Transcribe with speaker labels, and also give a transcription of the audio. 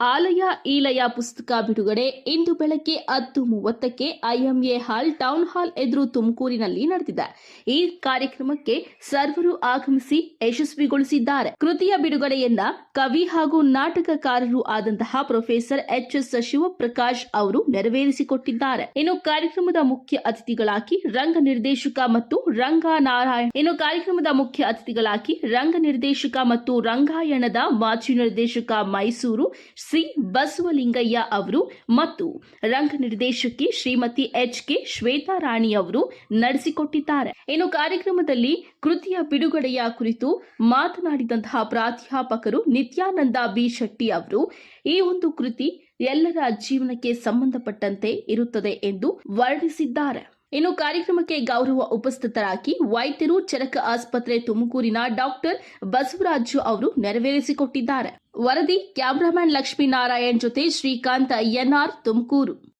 Speaker 1: ಆಲಯ ಈಲಯ ಪುಸ್ತಕ ಬಿಡುಗಡೆ. ಇಂದು ಬೆಳಗ್ಗೆ ಹತ್ತು ಮೂವತ್ತಕ್ಕೆ ಐಎಂಎ ಹಾಲ್, ಟೌನ್ ಹಾಲ್ ಎದುರು ತುಮಕೂರಿನಲ್ಲಿ ನಡೆದಿದೆ. ಈ ಕಾರ್ಯಕ್ರಮಕ್ಕೆ ಸರ್ವರು ಆಗಮಿಸಿ ಯಶಸ್ವಿಗೊಳಿಸಿದ್ದಾರೆ. ಕೃತಿಯ ಬಿಡುಗಡೆಯನ್ನ ಕವಿ ಹಾಗೂ ನಾಟಕಕಾರರು ಆದಂತಹ ಪ್ರೊಫೆಸರ್ ಎಚ್ ಎಸ್ ಶಿವಪ್ರಕಾಶ್ ಅವರು ನೆರವೇರಿಸಿಕೊಟ್ಟಿದ್ದಾರೆ. ಇನ್ನು ಕಾರ್ಯಕ್ರಮದ ಮುಖ್ಯ ಅತಿಥಿಗಳಾಗಿ ರಂಗ ನಿರ್ದೇಶಕ ಮತ್ತು ರಂಗ ನಾರಾಯಣ ಇನ್ನು ಕಾರ್ಯಕ್ರಮದ ಮುಖ್ಯ ಅತಿಥಿಗಳಾಗಿ ರಂಗ ನಿರ್ದೇಶಕ ಮತ್ತು ರಂಗಾಯಣದ ಮಾಜಿ ನಿರ್ದೇಶಕ ಮೈಸೂರು ಸಿ. ಬಸವಲಿಂಗಯ್ಯ ಅವರು ಮತ್ತು ರಂಗ ನಿರ್ದೇಶಕಿ ಶ್ರೀಮತಿ ಎಚ್. ಕೆ. ಶ್ವೇತಾ ರಾಣಿ ಅವರು ನಡೆಸಿಕೊಟ್ಟಿದ್ದಾರೆ. ಇನ್ನು ಕಾರ್ಯಕ್ರಮದಲ್ಲಿ ಕೃತಿಯ ಬಿಡುಗಡೆಯ ಕುರಿತು ಮಾತನಾಡಿದಂತಹ ಪ್ರಾಧ್ಯಾಪಕರು ನಿತ್ಯಾನಂದ ಬಿ. ಶೆಟ್ಟಿ ಅವರು, ಈ ಒಂದು ಕೃತಿ ಎಲ್ಲರ ಜೀವನಕ್ಕೆ ಸಂಬಂಧಪಟ್ಟಂತೆ ಇರುತ್ತದೆ ಎಂದು ವರ್ಣಿಸಿದ್ದಾರೆ. ಇನ್ನು ಕಾರ್ಯಕ್ರಮಕ್ಕೆ ಗೌರವ ಉಪಸ್ಥಿತರಾಗಿ ವೈದ್ಯರು, ಚರಕ ಆಸ್ಪತ್ರೆ ತುಮಕೂರಿನ ಡಾಕ್ಟರ್ ಬಸವರಾಜು ಅವರು ನೆರವೇರಿಸಿಕೊಟ್ಟಿದ್ದಾರೆ. ವರದಿ ಕ್ಯಾಮರಾಮ್ಯಾನ್ ಲಕ್ಷ್ಮೀನಾರಾಯಣ್ ಜೊತೆ ಶ್ರೀಕಾಂತ್, ಎನ್ಆರ್ ತುಮಕೂರು.